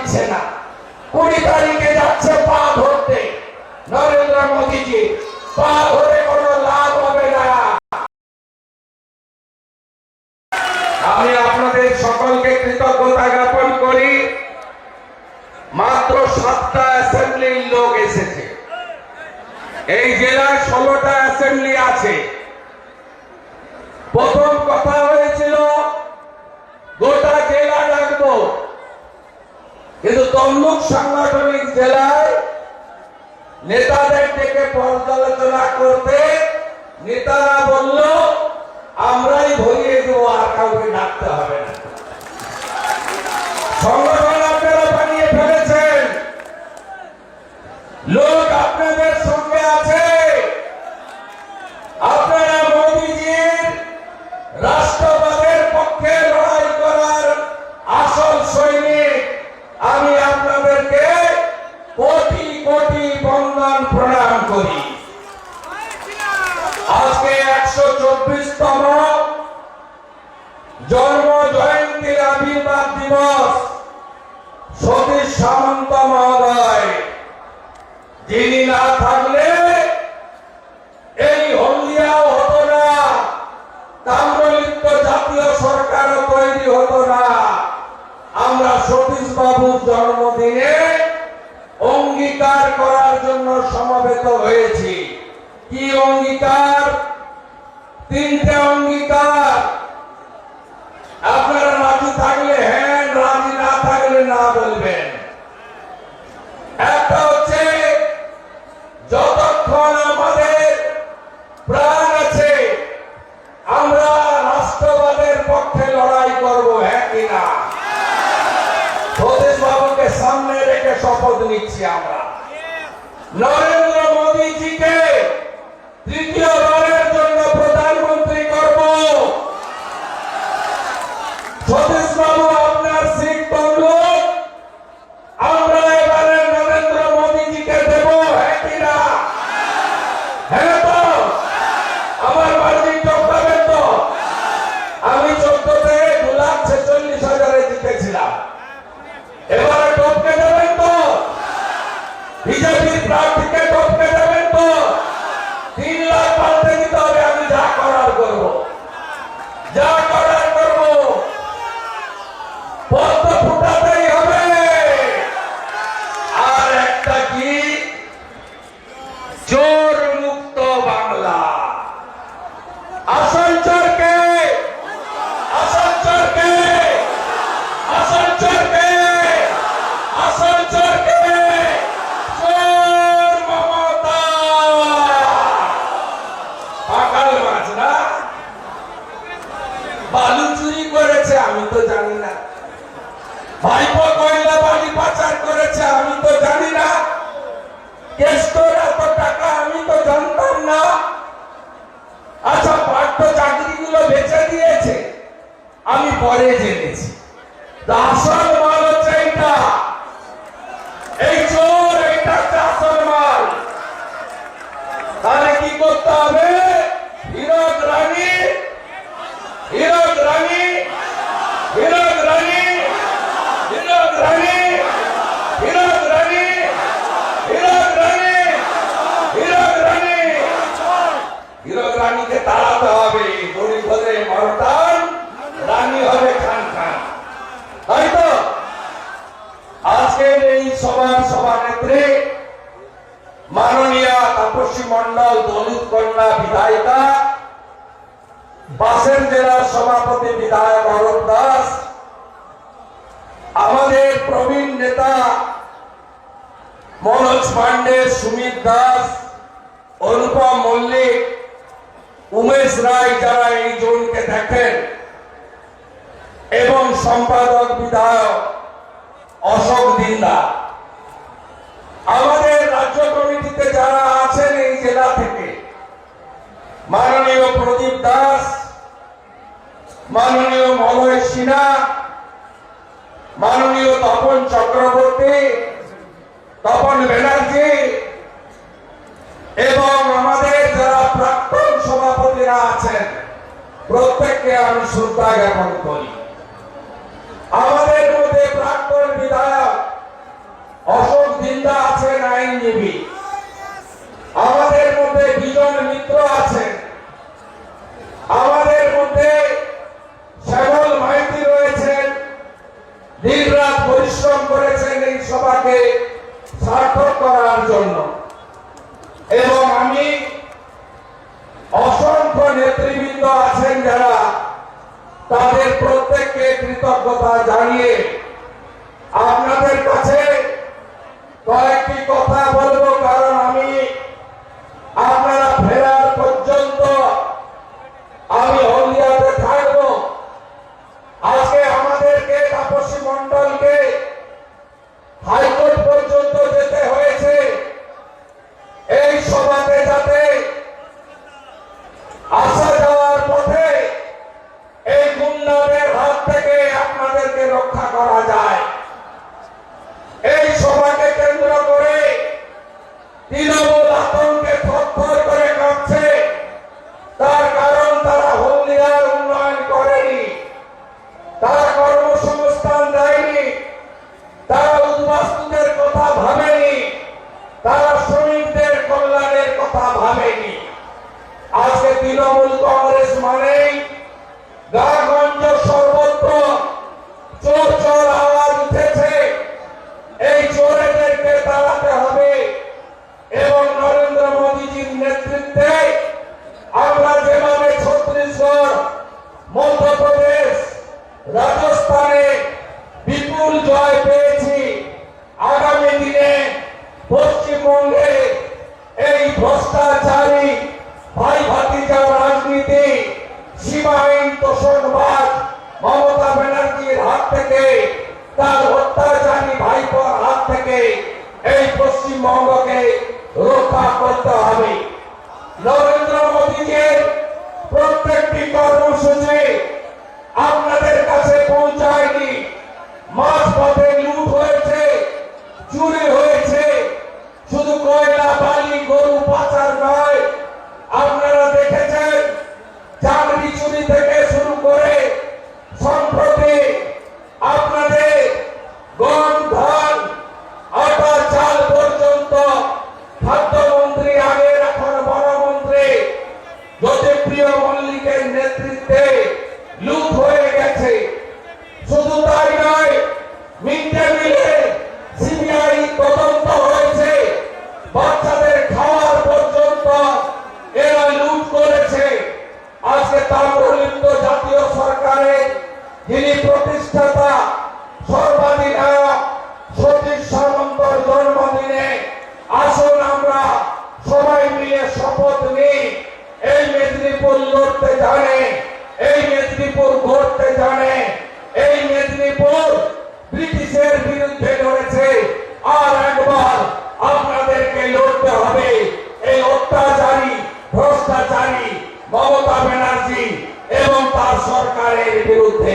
দিচ্ছে না। কুড়ি তারিখে 정말 হয়েছি। কি অঙ্গীকার? তিনটা পরে যেতে মল্লিক উমেশ রায় যারা এই জোনকে দেখেন এবং সম্পাদক বিধায়ক অশোক দিন্দা আমাদের রাজ্য কমিটিতে যারা আছেন এই জেলা থেকে মাননীয় প্রদীপ দাস, মাননীয় মলয় সিনহা, মাননীয় তপন চক্রবর্তী, তপন ব্যানার্জি এবং যারা আছেন, প্রত্যেককে আমি শ্রদ্ধা জ্ঞাপন করি। আমাদের মধ্যে প্রাক্তন বিধায়ক অশোক দিন্দা আছেন, আইনজীবী। আমাদের মধ্যে বিজন মিত্র আছে। বিরুদ্ধে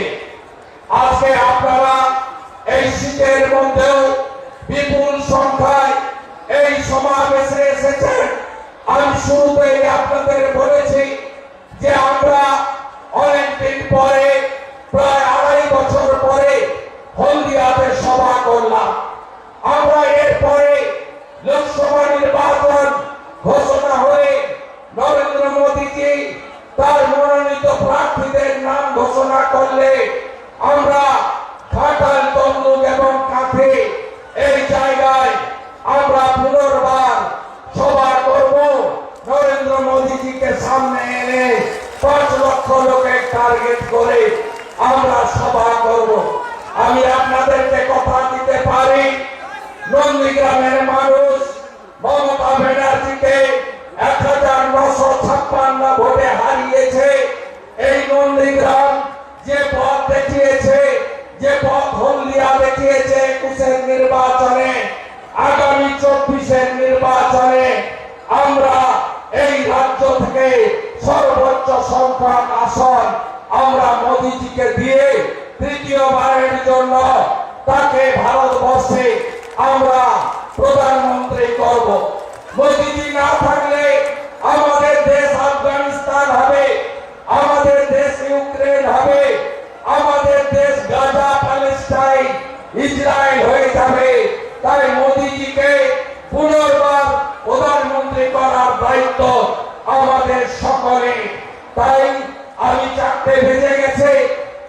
রক্তে ভেজে গেছে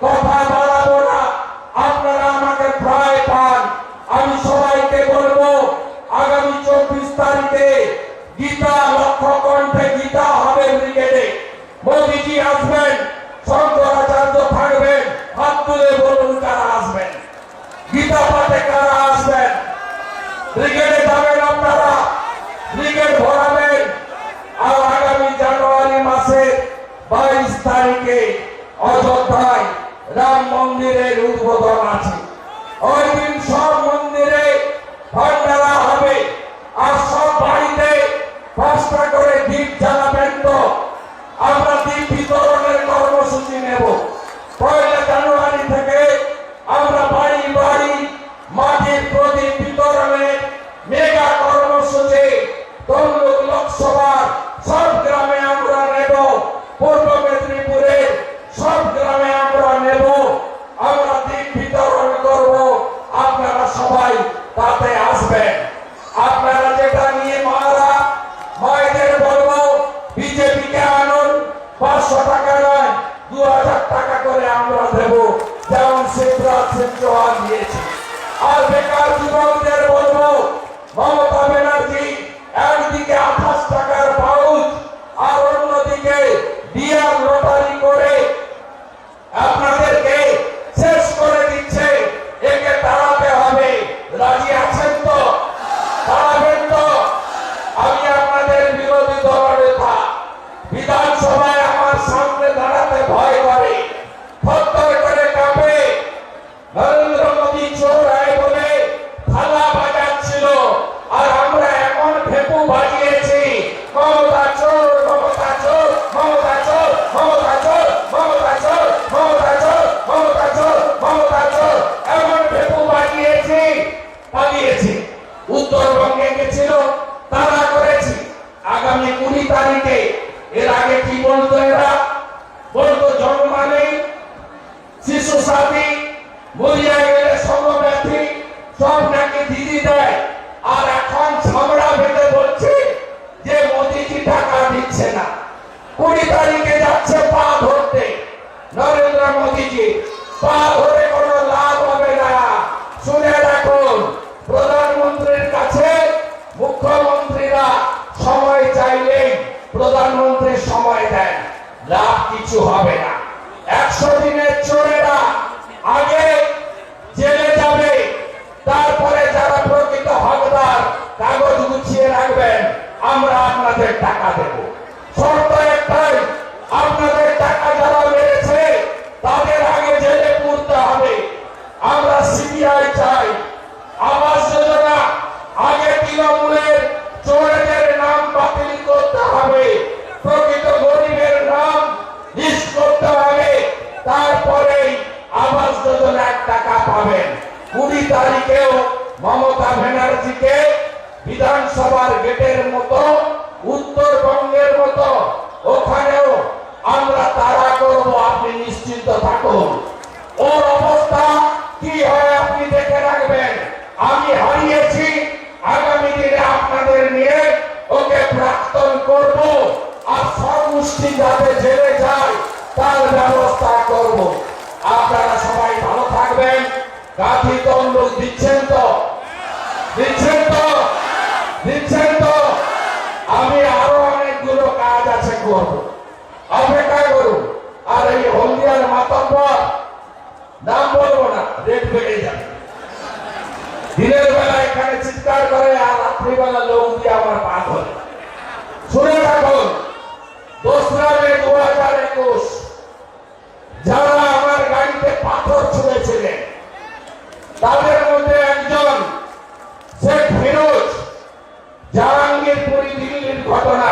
কথা বলা দিকে বিয়ার তারিখে এর আগে কি বলতো এরা? বলতো জন্মানেই শিশু সাথী মরিয়া গেলে সমব্যাথী, সব নাকি দিদি দেয়। আর এখন ঝগড়া ভেবে বলছে যে মোদিজি টাকা দিচ্ছে না। কুড়ি তারিখে যাচ্ছে পা ধরতে। নরেন্দ্র মোদীজি, পা ধরে কিছু হবে না। একশো দিনের চোরেরা আগে জেলে যাবে, তারপরে যারা প্রকৃত হকদার, কাগজ গুছিয়ে রাখবেন, আমরা আপনাদের টাকা দেব। সরকার বিধানসভার গেটের মতো, উত্তরবঙ্গের মতো, ওখানেও আমরা তারা করব, আপনি নিশ্চিন্ত থাকুন। ওর অবস্থা কি হয় আপনি দেখে রাখবেন। আমি হারিয়েছি, আগামী দিনে আপনাদের নিয়ে ওকে প্রাক্তন করব আর সর্বষ্ঠী যাতে জেলে যায়, তার ব্যবস্থা করব। আপনারা সবাই ভালো থাকবেন। গান্ধী তন্দ্র রেট বেড়ে দিনের বেলা এখানে চিৎকার করে আর রাত্রিবেলা লোক দিয়ে আমার পা ধরে। শুনে রাখুন, দোসরা মে দু হাজার একুশ, যারা আমার গাড়িতে পাথর ছুঁড়েছিলেন, তাদের মধ্যে একজন শেখ ফিরোজ, জাহাঙ্গীরপুরি দিল্লির ঘটনা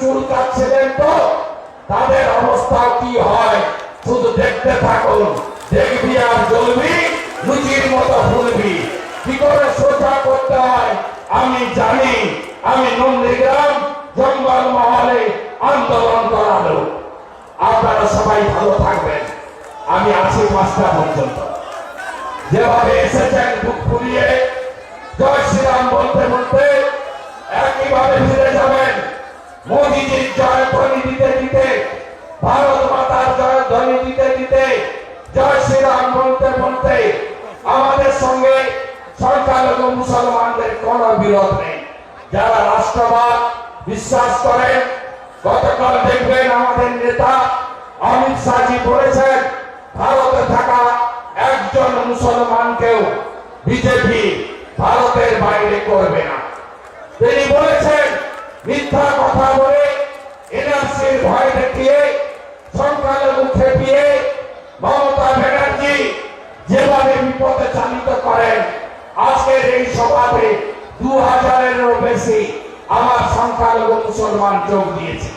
চুল কাটছিলেন তো, তাদের অবস্থা কি হয়? শুধু দেখতে থাকুন, দেখবি আর জ্বলবি, লুচির মতো ফুলবি। কি করে সোজা করতে হয়? আমি জানি, আমি নন্দীগ্রাম জঙ্গল মহলে আন্দোলন করালো আপনারা সবাই ভালো থাকবেন। আমি আছি পাঁচটা পর্যন্ত যেভাবে এসেছেন বুক ফুলিয়ে, জয় শ্রীরাম বলতে বলতে একইভাবে ফিরে যাবেন। মোদিজির জয় ধ্বনি দিতে দিতে ভারত মাতার জয় ধ্বনি দিতে দিতে জয় শ্রীরাম বলতে বলতে আমাদের সঙ্গে সংখ্যালঘু মুসলমানদের কোন বিরোধ নেই। যারা রাষ্ট্রবাদ বিশ্বাস করেন গতকাল দেখবেন আমাদের নেতা অমিত শাহজি বলেছেন, ভারতে থাকা একজন মুসলমানকেও বিজেপি ভারতের বাইরে করবে না। তিনি বলেছেন, মিথ্যা কথা বলে এনআরসির ভয় দেখিয়ে সংখ্যালঘু খেপিয়ে মমতা ব্যানার্জি যেভাবে বিপদে চালিত করেন, আজকের এই সভাতে দু হাজারেরও বেশি আমার সংখ্যালঘু মুসলমান যোগ দিয়েছে।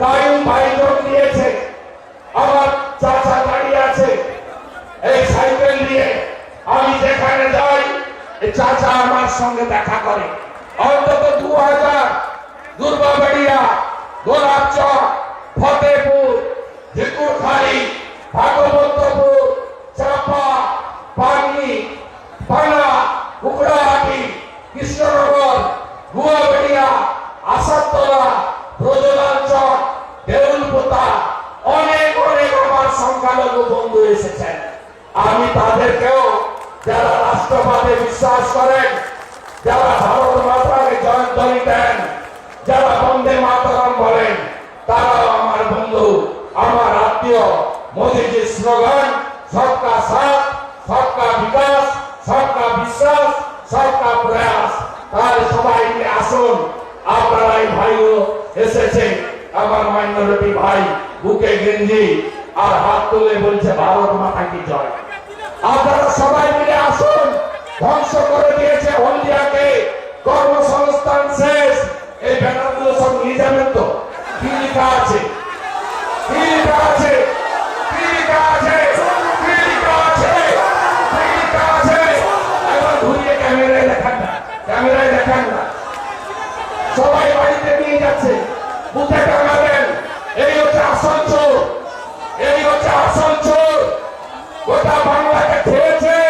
কায়ুম ভাই যোগ দিয়েছে, আমার চাচা দাঁড়িয়ে আছে, এই সাইকেল নিয়ে আমি যেখানে যাই চাচা আমার সঙ্গে দেখা করে। অন্তত দু হাজার দুর্গাবাড়িয়া গোলাপচক ফতেপুর ঝিকুরখালি ভাগবতপুর চাপা পানি পানা কুকড়াহাটি কৃষ্ণনগর গুয়াবেড়িয়া আসাদতলা ব্রজলাল চক দেউলপোতা অনেক অনেক আমার সংখ্যালঘু বন্ধু এসেছেন আমি তাদেরকেও যারা রাষ্ট্রবাদে বিশ্বাস করেন যারা ভারত মাতাকে জয়ধ্বনি দেন যারা বন্দে মাতরম বলেন তারাও আমার বন্ধু আমার আত্মীয় মোদীজির স্লোগান সবকা সাথ সবকা বিকাশ সবকা বিশ্বাস সবকা প্রয়াস তাহলে আসুন। আপনারা এই ভাইও এসেছে আমার মাইনরিটি ভাই বুকে গেঞ্জি আর হাত তুলে বলছে, ভারত মাতা কি জয়? আপনারা সবাই মিলে আসুন। ধ্বংস করে দিয়েছে হলদিয়াকে। কর্মসংস্থান শেষ। এই ব্যানারগুলো সব নিয়ে যাবেন তো? কি লেখা আছে? কি লেখা বুথে টাঙাবেন এই হচ্ছে আসল চোর এই হচ্ছে আসল চোর গোটা বাংলাকে খেয়েছে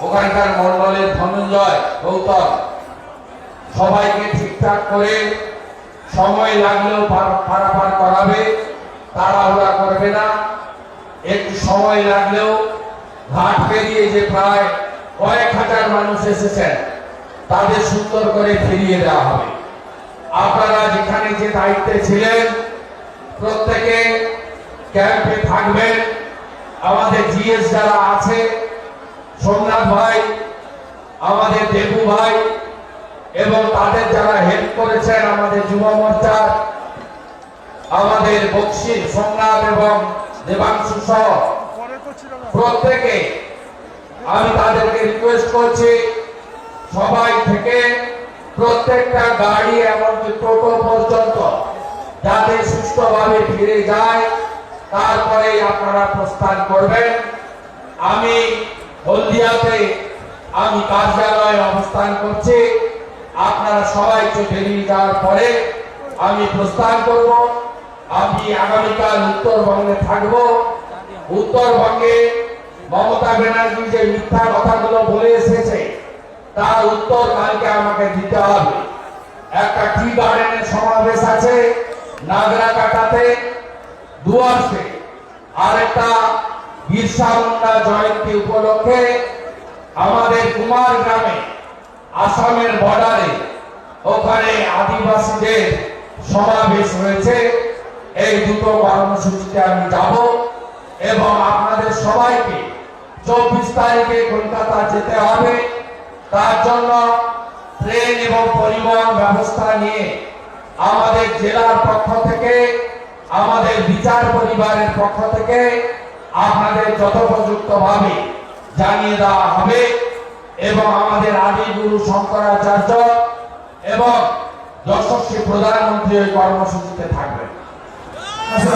ওখানকার মন্ডলের ধনঞ্জয় গৌতম। সবাইকে ঠিকঠাক করে সময় লাগলেও পার- পারাপার করাবে, তাড়াহুড়া করবে না। একটু সময় লাগলেও ঘাট পেরিয়ে যে প্রায় কয়েক হাজার মানুষ এসেছেন, তাদের সুন্দর করে ফিরিয়ে দেওয়া হবে। আপনারা যেখানে যে দায়িত্বে ছিলেন, প্রত্যেকে ক্যাম্পে থাকবেন। আমাদের জিএস যারা আছে সোমনাথ ভাই, আমাদের দেবু ভাই এবং তাদের যারা হেল্প করেছেন আমাদের যুব মোর্চার আমাদের বক্সি সোমনাথ এবং দেবাংশু সহ প্রত্যেকে আমি তাদেরকে রিকোয়েস্ট করছি, সবাই থেকে প্রত্যেকটা গাড়ি এমনকি টোটো পর্যন্ত যাতে সুস্থভাবে ফিরে যায় তারপরে আপনারা প্রস্থান করবেন। আমি হলদিয়াতে আমি কার্যালয়ে অবস্থান করছি। আপনারা সবাই বেরিয়ে যাওয়ার পরে আমি প্রস্থান করব। আমি আগামীকাল উত্তরবঙ্গে থাকব। উত্তরবঙ্গে মমতা ব্যানার্জি যে মিথ্যা কথাগুলো বলে এসেছে, তার উত্তর কালকে আমাকে দিতে হবে। একটা টি গার্ডেনের সমাবেশ আছে, নাগরাকাটাতে ডুয়ার্সে আর একটা বিরসা মুন্ডা জয়ন্তী উপলক্ষে আমাদের কুমার গ্রামে, আসামের বর্ডারে ওখানে আদিবাসীদের সমাবেশ হয়েছে। এই দুটো কর্মসূচিতে আমি যাব এবং আপনাদের সবাইকে চব্বিশ তারিখে কলকাতা যেতে হবে। তার জন্য ট্রেন এবং পরিবহন ব্যবস্থা নিয়ে আমাদের জেলার পক্ষ থেকে, আমাদের বিচার পরিবারের পক্ষ থেকে আপনাদের যথোপযুক্ত ভাবে জানিয়ে দেওয়া হবে এবং আমাদের আদি গুরু শঙ্করাচার্য এবং যশস্বী প্রধানমন্ত্রী কর্মসূচিতে থাকবেন।